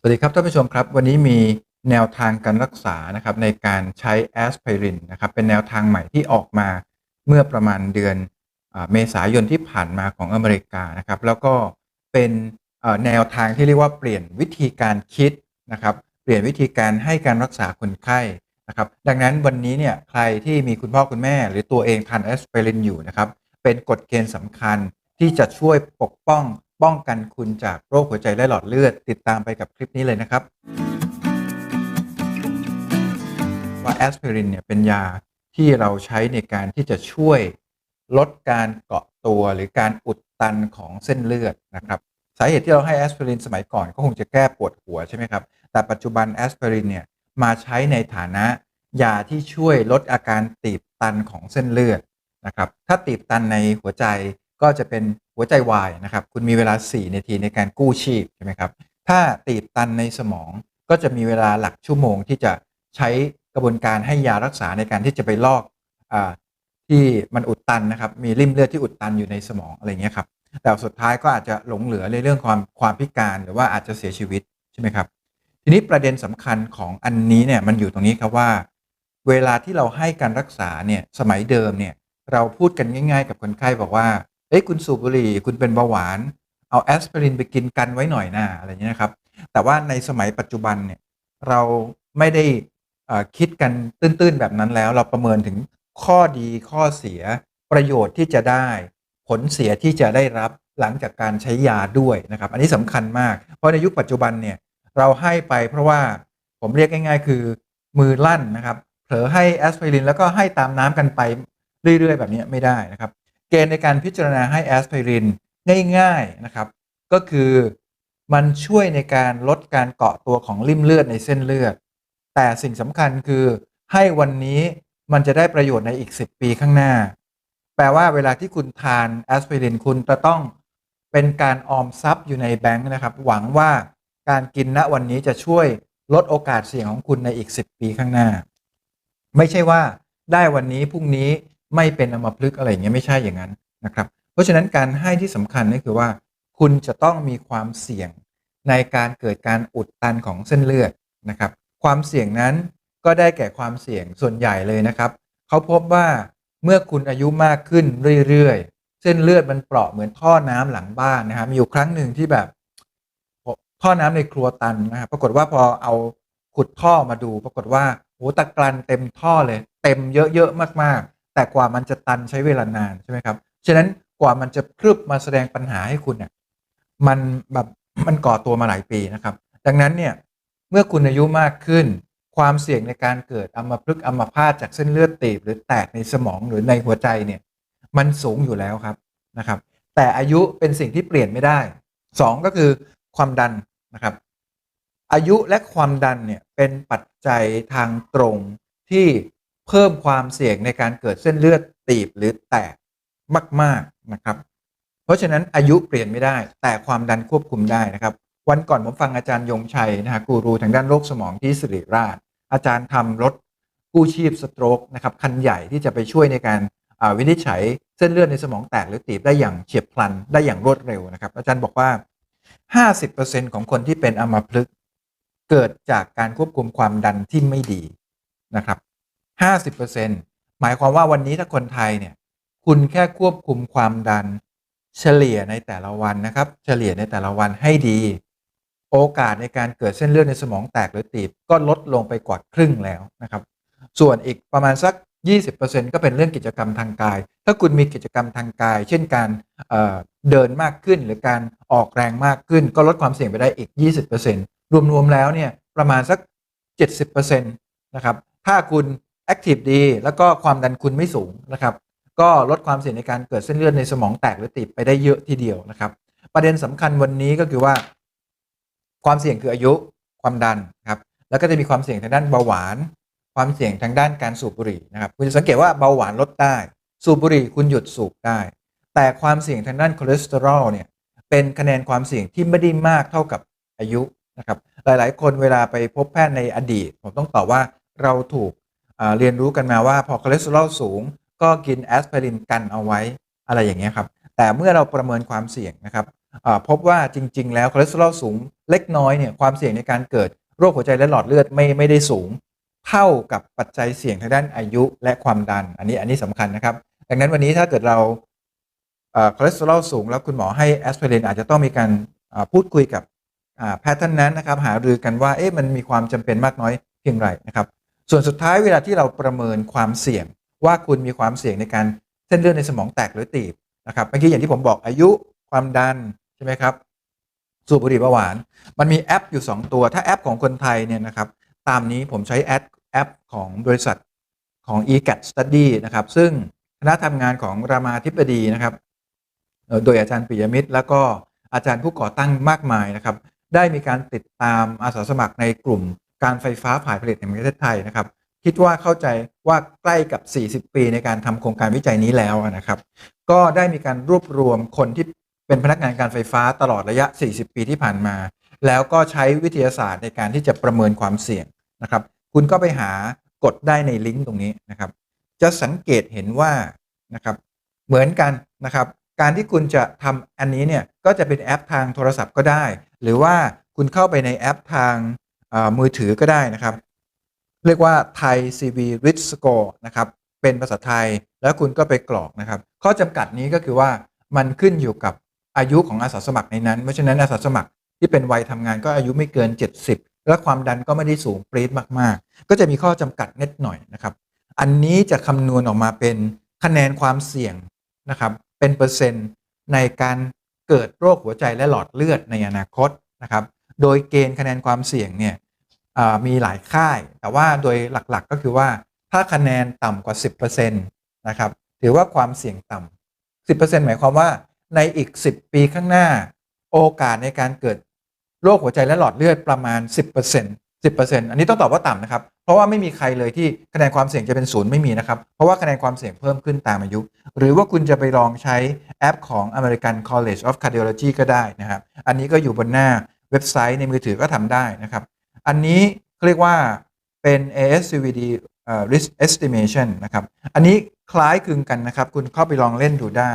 สวัสดีครับท่านผู้ชมครับ วันนี้มีแนวทางการรักษานะครับในการใช้แอสไพรินนะครับเป็นแนวทางใหม่ที่ออกมาเมื่อประมาณเดือนเมษายนที่ผ่านมาของอเมริกานะครับแล้วก็เป็นแนวทางที่เรียกว่าเปลี่ยนวิธีการคิดนะครับเปลี่ยนวิธีการให้การรักษาคนไข้นะครับดังนั้นวันนี้เนี่ยใครที่มีคุณพ่อคุณแม่ หรือตัวเองทานแอสไพรินอยู่นะครับเป็นกฎเกณฑ์สำคัญที่จะช่วยปกป้อง ป้องกันคุณจากโรคหัวใจและหลอดเลือด ติดตามไปกับคลิปนี้เลยนะครับ ว่าแอสไพรินเนี่ยเป็นยาที่เราใช้ในการที่จะช่วยลดการเกาะตัวหรือการอุดตันของเส้นเลือดนะครับสาเหตุที่เราให้แอสไพรินสมัยก่อนก็คงจะแก้ปวดหัวใช่ไหมครับ แต่ปัจจุบันแอสไพรินเนี่ยมาใช้ในฐานะยาที่ช่วยลดอาการตีบตันของเส้นเลือดนะครับ ถ้าตีบตันในหัวใจก็จะเป็น หัวใจวายนะครับ คุณมีเวลา 4 นาทีในการกู้ชีพใช่ไหมครับ ถ้าตีบตันในสมองก็จะมีเวลาหลักชั่วโมงที่จะใช้กระบวนการให้ยารักษาในการที่จะไปลอกอที่มันอุดตันนะครับ มีริ่มเลือดที่อุดตันอยู่ในสมองอะไรเงี้ยครับ แต่สุดท้ายก็อาจจะหลงเหลือในเรื่องความความพิการหรือว่าอาจจะเสียชีวิตใช่ไหมครับ ทีนี้ประเด็นสำคัญของอันนี้เนี่ยมันอยู่ตรงนี้ครับว่า เวลาที่เราให้การรักษาเนี่ยสมัยเดิมเนี่ยเราพูดกันง่าย ๆ กับคนไข้บอกว่า เอ้ยคุณสูบบุหรี่คุณเป็นเบาหวาน เอาแอสไพรินไปกินกันไว้หน่อยนะอะไรเงี้ยนะครับ แต่ว่าในสมัยปัจจุบันเนี่ยเราไม่ได้คิดกันตื้นๆแบบนั้นแล้ว เราประเมินถึงข้อดีข้อเสียประโยชน์ที่จะได้ ผลเสียที่จะได้รับหลังจากการใช้ยาด้วยนะครับ อันนี้สำคัญมาก เพราะในยุคปัจจุบันเนี่ยเราให้ไปเพราะว่าผมเรียกง่ายๆ คือมือลั่นนะครับเผลอให้แอสไพรินแล้วก็ให้ตามน้ำกันไปเรื่อยๆ แบบนี้ไม่ได้นะครับ เกณฑ์ในการพิจารณาให้แอสไพรินง่ายๆนะครับ ก็คือมันช่วยในการลดการเกาะตัวของริ่มเลือดในเส้นเลือด แต่สิ่งสำคัญคือให้วันนี้มันจะได้ประโยชน์ในอีก 10 ปีข้างหน้า แปลว่าเวลาที่คุณทานแอสไพรินคุณจะต้องเป็นการออมทรัพย์อยู่ในแบงค์นะครับ หวังว่าการกินณวันนี้จะช่วยลดโอกาสเสี่ยงของคุณในอีก 10 ปีข้างหน้า ไม่ใช่ว่าได้วันนี้พรุ่งนี้ ไม่เป็นอมพฤกอะไรอย่างเงี้ยไม่ใช่อย่างนั้นนะครับ เพราะฉะนั้นการให้ที่สำคัญนี่คือว่า คุณจะต้องมีความเสี่ยงในการเกิดการอุดตันของเส้นเลือดนะครับ ความเสี่ยงนั้นก็ได้แก่ความเสี่ยงส่วนใหญ่เลยนะครับเขาพบว่าเมื่อคุณอายุมากขึ้นเรื่อยๆ เส้นเลือดมันเปราะเหมือนท่อน้ำหลังบ้านนะครับมีอยู่ครั้งหนึ่งที่แบบท่อน้ำในครัวตันนะครับปรากฏว่าพอเอาขุดท่อมาดู ปรากฏว่าโหตะกรันเต็มท่อเลย เต็มเยอะๆมากๆ แต่กว่ามันจะตันใช้เวลานานใช่ไหมครับ ฉะนั้นกว่ามันจะพรึบมาแสดงปัญหาให้คุณเนี่ยมันแบบมันก่อตัวมาหลายปีนะครับ ดังนั้นเนี่ยเมื่อคุณอายุมากขึ้น ความเสี่ยงในการเกิดอัมพฤกษ์อัมพาตจากเส้นเลือดตีบ หรือแตกในสมองหรือในหัวใจเนี่ยมันสูงอยู่แล้วครับนะครับ แต่อายุเป็นสิ่งที่เปลี่ยนไม่ได้สองก็คือความดันนะครับ อายุและความดันเนี่ยเป็นปัจจัยทางตรงที่ เพิ่มความเสี่ยงในการเกิดเส้นเลือดตีบหรือแตกมาก ๆ นะครับ เพราะฉะนั้นอายุเปลี่ยนไม่ได้ แต่ความดันควบคุมได้นะครับ วันก่อนผมฟังอาจารย์ยงชัยนะฮะกูรูทางด้านโรคสมองที่สิริราช อาจารย์ทำรถกู้ชีพสโตรกนะครับคันใหญ่ที่จะไปช่วยในการวินิจฉัยเส้นเลือดในสมองแตกหรือตีบได้อย่างเฉียบพลันได้อย่างรวดเร็วนะครับ อาจารย์บอกว่า 50%ของคนที่เป็นอัมพฤกษ์เกิดจากการควบคุมความดันที่ไม่ดีนะครับ 50%หมายความว่าวันนี้ถ้าคนไทยเนี่ยคุณแค่ควบคุมความดัน เฉลี่ยในแต่ละวันนะครับ เฉลี่ยในแต่ละวันให้ดี โอกาสในการเกิดเส้นเลือดในสมองแตกหรือตีบก็ลดลงไปกว่าครึ่งแล้วนะครับ ส่วนอีกประมาณสัก 20%ก็เป็นเรื่องกิจกรรมทางกาย ถ้าคุณมีกิจกรรมทางกาย เช่นการเเดินมากขึ้นหรือการออกแรงมากขึ้น ก็ลดความเสี่ยงไปได้อีก 20%รวมๆแล้วเนี่ยประมาณสัก 70%นะครับถ้าคุณ แอคทีฟดี แล้วก็ความดันคุณไม่สูงนะครับ ก็ลดความเสี่ยงในการเกิดเส้นเลือดในสมองแตกหรือตีบไปได้เยอะทีเดียวนะครับ ประเด็นสำคัญวันนี้ก็คือว่า ความเสี่ยงคืออายุความดันครับแล้วก็จะมีความเสี่ยงทางด้านเบาหวาน ความเสี่ยงทางด้านการสูบบุหรี่นะครับคุณจะสังเกตว่าเบาหวานลดได้ สูบบุหรี่คุณหยุดสูบได้ แต่ความเสี่ยงทางด้านคอเลสเตอรอลเนี่ยเป็นคะแนนความเสี่ยงที่ไม่ได้มากเท่ากับอายุนะครับหลาย ๆ คนเวลาไปพบแพทย์ในอดีต ผมต้องตอบว่าเราถูก เรียนรู้กันมาว่าพอคอเลสเตอรอลสูง ก็กินแอสไพรินกันเอาไว้อะไรอย่างเงี้ยครับ แต่เมื่อเราประเมินความเสี่ยงนะครับพบว่าจริง ๆ แล้วคอเลสเตอรอลสูงเล็กน้อยเนี่ยความเสี่ยงในการเกิดโรคหัวใจและหลอดเลือดไม่ไม่ได้สูง เท่ากับปัจจัยเสี่ยงทางด้านอายุและความดัน อันนี้อันนี้สำคัญนะครับ ดังนั้นวันนี้ถ้าเกิดเราคอเลสเตอรอลสูง แล้วคุณหมอให้แอสไพรินอาจจะต้องมีการพูดคุยกับแพทย์ท่านนั้นนะครับ หารือกันว่าเอ๊ะมันมีความจำเป็นมากน้อยเพียงไรนะครับ ส่วนสุดท้ายเวลาที่เราประเมินความเสี่ยง ว่าคุณมีความเสี่ยงในการเส้นเลือดในสมองแตกหรือตีบนะครับเมื่อกี้อย่างที่ผมบอกอายุความดันใช่ไหมครับสูบบุหรี่เบาหวาน มันมีแอปอยู่ 2 ตัว ถ้าแอปของคนไทยเนี่ยนะครับตามนี้ผมใช้แอปแอปของบริษัทของ eGAT Study นะครับ ซึ่งคณะทำงานของรามาธิบดีนะครับ โดยอาจารย์ปิยมิตร แล้วก็อาจารย์ผู้ก่อตั้งมากมายนะครับ ได้มีการติดตามอาสาสมัครในกลุ่ม การไฟฟ้าฝ่ายผลิตแห่งประเทศไทยนะครับ คิดว่าเข้าใจว่าใกล้กับ 40 ปีในการทำโครงการวิจัยนี้แล้วนะครับ ก็ได้มีการรวบรวมคนที่เป็นพนักงานการไฟฟ้าตลอดระยะ 40 ปีที่ผ่านมา แล้วก็ใช้วิทยาศาสตร์ในการที่จะประเมินความเสี่ยงนะครับ คุณก็ไปหากดได้ในลิงก์ตรงนี้นะครับ จะสังเกตเห็นว่านะครับ เหมือนกันนะครับ การที่คุณจะทำอันนี้เนี่ยก็จะเป็นแอปทางโทรศัพท์ก็ได้ หรือว่าคุณเข้าไปในแอปทาง มือถือก็ได้นะครับ เรียกว่าไทย CV Risk Score นะครับเป็นภาษาไทยแล้วคุณก็ไปกรอกนะครับ ข้อจำกัดนี้ก็คือว่ามันขึ้นอยู่กับอายุของอาสาสมัครในนั้น เพราะฉะนั้นอาสาสมัครที่เป็นวัยทำงานก็อายุไม่เกิน 70 และความดันก็ไม่ได้สูงปรี๊ดมากๆ ก็จะมีข้อจำกัดนิดหน่อยนะครับ อันนี้จะคำนวณออกมาเป็นคะแนนความเสี่ยงนะครับ เป็นเปอร์เซ็นต์ในการเกิดโรคหัวใจและหลอดเลือดในอนาคตนะครับ โดยเกณฑ์คะแนนความเสี่ยงเนี่ยมีหลายค่าย แต่ว่าโดยหลักๆก็คือว่าถ้าคะแนนต่ำกว่า 10%นะครับถือว่าความเสี่ยงต่ำ 10%หมายความว่าในอีก 10 ปีข้างหน้า โอกาสในการเกิดโรคหัวใจและหลอดเลือดประมาณ 10% 10%อันนี้ต้องตอบว่าต่ำนะครับ เพราะว่าไม่มีใครเลยที่คะแนนความเสี่ยงจะเป็นศูนย์ไม่มีนะครับ เพราะว่าคะแนนความเสี่ยงเพิ่มขึ้นตามอายุ หรือว่าคุณจะไปลองใช้แอปของ American College of Cardiology ก็ได้นะครับ อันนี้ก็อยู่บนหน้า เว็บไซต์ในมือถือก็ทำได้นะครับ อันนี้เขาเรียกว่าเป็น ASCVD risk estimation นะครับ อันนี้คล้ายคลึงกันนะครับ คุณเข้าไปลองเล่นดูได้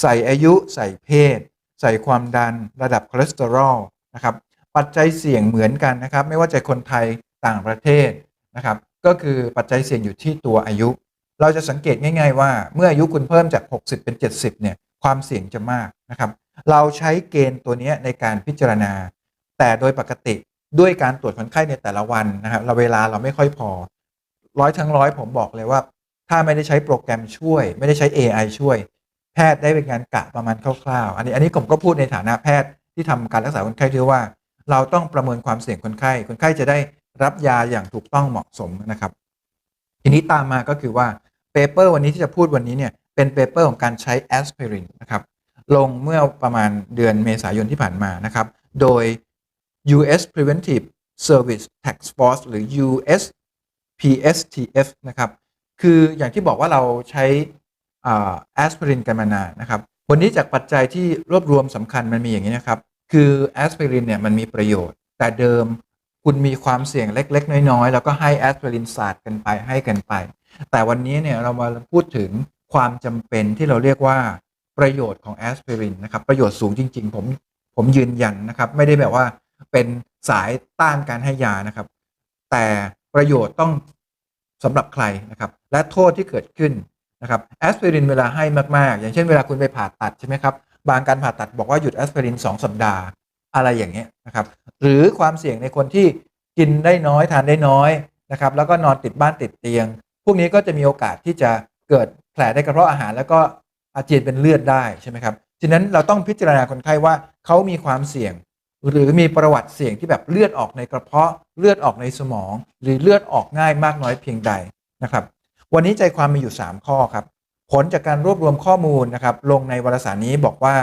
ใส่อายุ ใส่เพศ ใส่ความดัน ระดับคอเลสเตอรอลนะครับ ปัจจัยเสี่ยงเหมือนกันนะครับ ไม่ว่าจะคนไทยต่างประเทศนะครับ ก็คือปัจจัยเสี่ยงอยู่ที่ตัวอายุ เราจะสังเกตง่าย ๆ ว่า เมื่ออายุคุณเพิ่มจาก 60 เป็น 70 เนี่ย ความเสี่ยงจะมากนะครับ เราใช้เกณฑ์ตัวนี้ในการพิจารณา แต่โดยปกติด้วยการตรวจคนไข้ในแต่ละวันนะครับเราเวลาเราไม่ค่อยพอร้อยทั้งร้อยผมบอกเลยว่า ถ้าไม่ได้ใช้โปรแกรมช่วย ไม่ได้ใช้ AI ช่วย แพทย์ได้เป็นการกะประมาณคร่าวๆ อันนี้อันนี้ผมก็พูดในฐานะแพทย์ที่ทำการรักษาคนไข้ที่ว่า เราต้องประเมินความเสี่ยงคนไข้ คนไข้จะได้รับยาอย่างถูกต้องเหมาะสมนะครับ ทีนี้ตามมาก็คือว่าเปเปอร์วันนี้ที่จะพูดวันนี้เนี่ยเป็นเปเปอร์ของการใช้แอสไพรินนะครับลงเมื่อประมาณเดือนเมษายนที่ผ่านมานะครับ โดย US Preventive Service Task Force หรือ USPSTF นะครับ คืออย่างที่บอกว่าเราใช้แอสไพรินกันมานานนะครับ วันนี้จากปัจจัยที่รวบรวมสำคัญมันมีอย่างนี้นะครับ คือแอสไพรินเนี่ยมันมีประโยชน์ แต่เดิมคุณมีความเสี่ยงเล็ก ๆ น้อยๆ แล้วก็ให้แอสไพรินศาสตร์กันไปให้กันไป แต่วันนี้เนี่ยเรามาพูดถึงความจำเป็นที่เราเรียกว่าประโยชน์ของแอสไพรินนะครับ ประโยชน์สูงจริง ๆ ผมผมยืนยันนะครับ ไม่ได้แบบว่า เป็นสายต้านการให้ยานะครับ แต่ประโยชน์ต้องสำหรับใครนะครับ และโทษที่เกิดขึ้นนะครับแอสไพรินเวลาให้มาก ๆ อย่างเช่นเวลาคุณไปผ่าตัดใช่ไหมครับ บางการผ่าตัดบอกว่าหยุดแอสไพริน 2 สัปดาห์อะไรอย่างเงี้ยนะครับ หรือความเสี่ยงในคนที่กินได้น้อยทานได้น้อยนะครับ แล้วก็นอนติดบ้านติดเตียง พวกนี้ก็จะมีโอกาสที่จะเกิดแผลในกระเพาะอาหาร แล้วก็อาเจียนเป็นเลือดได้ใช่ไหมครับ ฉะนั้นเราต้องพิจารณาคนไข้ว่าเขามีความเสี่ยง หรือมีประวัติเสี่ยงที่แบบเลือดออกในกระเพาะเลือดออกในสมอง หรือเลือดออกง่ายมากน้อยเพียงใดนะครับ วันนี้ใจความมีอยู่ 3 ข้อครับ ผลจากการรวบรวมข้อมูลนะครับ ลงในวารสารนี้บอกว่า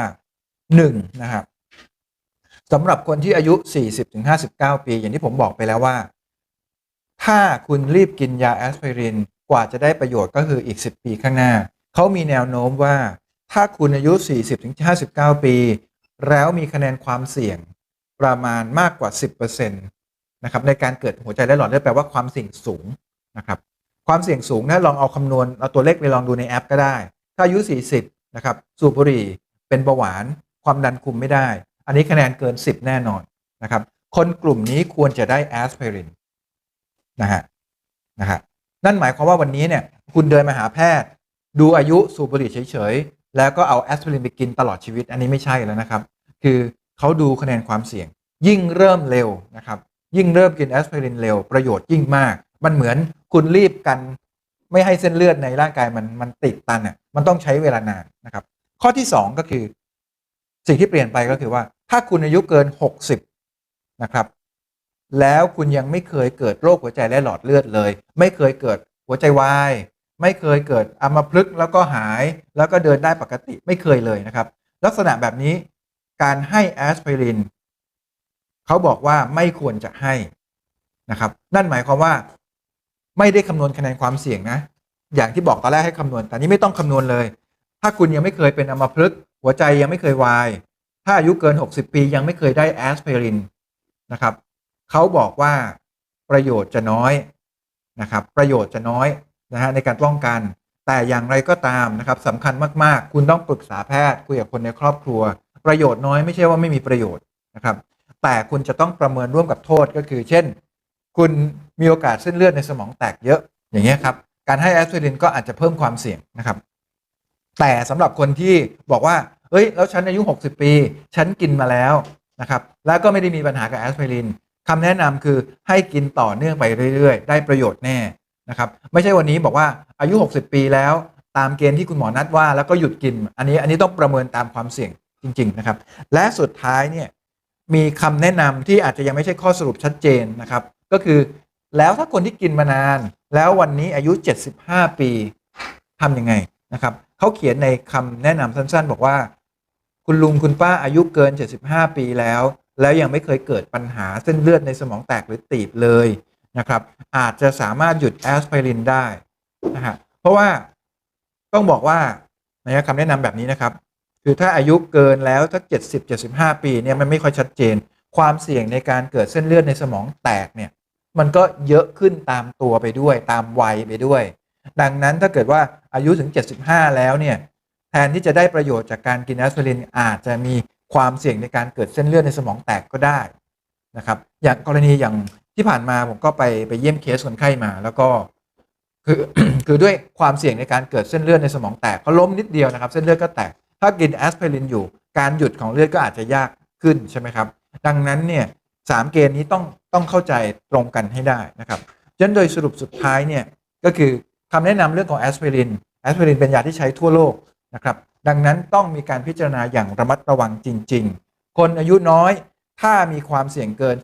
1นะครับสำหรับคนที่อายุ 40-59 ปี อย่างที่ผมบอกไปแล้วว่า ถ้าคุณรีบกินยาแอสไพรินกว่าจะได้ประโยชน์ก็คืออีก 10 ปีข้างหน้า เขามีแนวโน้มว่า ถ้าคุณอายุ 40-59 ปี แล้วมีคะแนนความเสี่ยง ประมาณมากกว่า 10%นะครับในการเกิดหัวใจและหลอดเลือดแปลว่าความเสี่ยงสูงนะครับความเสี่ยงสูงนะลองเอาคำนวณเอาตัวเลขไปลองดูในแอปก็ได้ ถ้าอายุ 40นะครับสูบบุหรี่เป็นเบาหวานความดันคุมไม่ได้ อันนี้คะแนนเกิน 10 แน่นอนนะครับคนกลุ่มนี้ควรจะได้แอสไพรินนะฮะนะฮะนั่นหมายความว่าวันนี้เนี่ยคุณเดินมาหาแพทย์ ดูอายุสูบบุหรี่เฉยๆ แล้วก็เอาแอสไพรินไปกินตลอดชีวิต อันนี้ไม่ใช่แล้วนะครับ คือ เขาดูคะแนนความเสี่ยง ยิ่งเริ่มเร็วนะครับ ยิ่งเริ่มกินแอสไพรินเร็วประโยชน์ยิ่งมาก มันเหมือนคุณรีบกัน ไม่ให้เส้นเลือดในร่างกายมันมันติดตันอะมันต้องใช้เวลานานนะครับ ข้อที่ 2 ก็คือ สิ่งที่เปลี่ยนไปก็คือว่า ถ้าคุณอายุเกิน 60 นะครับ แล้วคุณยังไม่เคยเกิดโรคหัวใจและหลอดเลือดเลย ไม่เคยเกิดหัวใจวายไม่เคยเกิดอัมพฤกษ์แล้วก็หายแล้วก็เดินได้ปกติไม่เคยเลยนะครับ ลักษณะแบบนี้ การให้แอสไพรินเขาบอกว่าไม่ควรจะให้นะครับ นั่นหมายความว่าไม่ได้คำนวณคะแนนความเสี่ยงนะ อย่างที่บอกตอนแรกให้คำนวณ แต่นี้ไม่ต้องคำนวณเลย ถ้าคุณยังไม่เคยเป็นอัมพฤกษ์หัวใจยังไม่เคยวาย ถ้าอายุเกิน 60 ปียังไม่เคยได้แอสไพรินนะครับเขาบอกว่าประโยชน์จะน้อยนะครับประโยชน์จะน้อยนะฮะในการป้องกัน แต่อย่างไรก็ตามนะครับสำคัญมากๆ คุณต้องปรึกษาแพทย์คุยกับคนในครอบครัว ประโยชน์น้อยไม่ใช่ว่าไม่มีประโยชน์นะครับ แต่คุณจะต้องประเมินร่วมกับโทษก็คือ เช่น คุณมีโอกาสเส้นเลือดในสมองแตกเยอะอย่างเงี้ยครับ การให้แอสไพรินก็อาจจะเพิ่มความเสี่ยงนะครับ แต่สำหรับคนที่บอกว่าเอ้ย แล้วฉันอายุ 60 ปี ฉันกินมาแล้วนะครับ แล้วก็ไม่ได้มีปัญหากับแอสไพรินคำแนะนำคือให้กินต่อเนื่องไปเรื่อยๆ ได้ประโยชน์แน่นะครับ ไม่ใช่วันนี้บอกว่าอายุ 60 ปีแล้วตามเกณฑ์ที่คุณหมอนัดว่าแล้วก็หยุดกิน อันนี้อันนี้ต้องประเมินตามความเสี่ยง จริง ๆ นะครับ และสุดท้ายเนี่ยมีคำแนะนำที่อาจจะยังไม่ใช่ข้อสรุปชัดเจนนะครับ ก็คือแล้วถ้าคนที่กินมานาน แล้ววันนี้อายุ 75 ปีทำยังไงนะครับเขาเขียนในคำแนะนำสั้น ๆ บอกว่า คุณลุงคุณป้าอายุเกิน 75 ปีแล้ว แล้วยังไม่เคยเกิดปัญหาเส้นเลือดในสมองแตกหรือตีบเลยนะครับอาจจะสามารถหยุดแอสไพรินได้นะฮะเพราะว่าต้องบอกว่าในคำแนะนำแบบนี้นะครับ คือถ้าอายุเกินแล้วถ้า70 75 ปีเนี่ยมันไม่ค่อยชัดเจน ความเสี่ยงในการเกิดเส้นเลือดในสมองแตกเนี่ยมันก็เยอะขึ้นตามตัวไปด้วยตามวัยไปด้วย ดังนั้นถ้าเกิดว่าอายุถึง 75 แล้วเนี่ยแทนที่จะได้ประโยชน์จากการกินแอสไพรินอาจจะมีความเสี่ยงในการเกิดเส้นเลือดในสมองแตกก็ได้นะครับอย่างกรณีอย่างที่ผ่านมาผมก็ไปไปเยี่ยมเคสคนไข้มา แล้วก็คือคือด้วยความเสี่ยงในการเกิดเส้นเลือดในสมองแตกเขาล้มนิดเดียวนะครับ เส้นเลือดก็แตก ถ้ากินแอสไพรินอยู่ การหยุดของเลือดก็อาจจะยากขึ้นใช่ไหมครับ ดังนั้นเนี่ยสามเกณฑ์นี้ต้องต้องเข้าใจตรงกันให้ได้นะครับฉะนั้นโดยสรุปสุดท้ายเนี่ยก็คือคำแนะนำเรื่องของแอสไพรินแอสไพรินเป็นยาที่ใช้ทั่วโลกนะครับ ดังนั้นต้องมีการพิจารณาอย่างระมัดระวังจริง ๆ คนอายุน้อยถ้ามีความเสี่ยงเกิน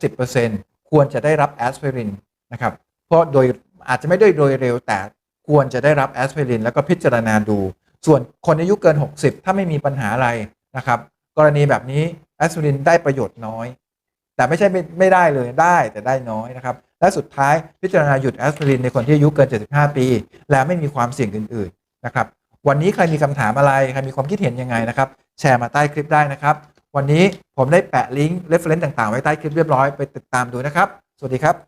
10%ควรจะได้รับแอสไพรินนะครับ เพราะโดยอาจจะไม่ได้โดยเร็วแต่ควรจะได้รับแอสไพรินแล้วก็พิจารณาดู ส่วนคนอายุเกิน 60 ถ้าไม่มีปัญหาอะไรนะครับ กรณีแบบนี้แอสไพรินได้ประโยชน์น้อย แต่ไม่ใช่ไม่ได้เลยได้แต่ได้น้อยนะครับ และสุดท้ายพิจารณาหยุดแอสไพรินในคนที่อายุเกิน 75 ปี และไม่มีความเสี่ยงอื่นๆนะครับ วันนี้ใครมีคำถามอะไรใครมีความคิดเห็นยังไงนะครับ แชร์มาใต้คลิปได้นะครับ วันนี้ผมได้แปะลิงก์ reference ต่างๆ ไว้ใต้คลิปเรียบร้อยไปติดตามดูนะครับ สวัสดีครับ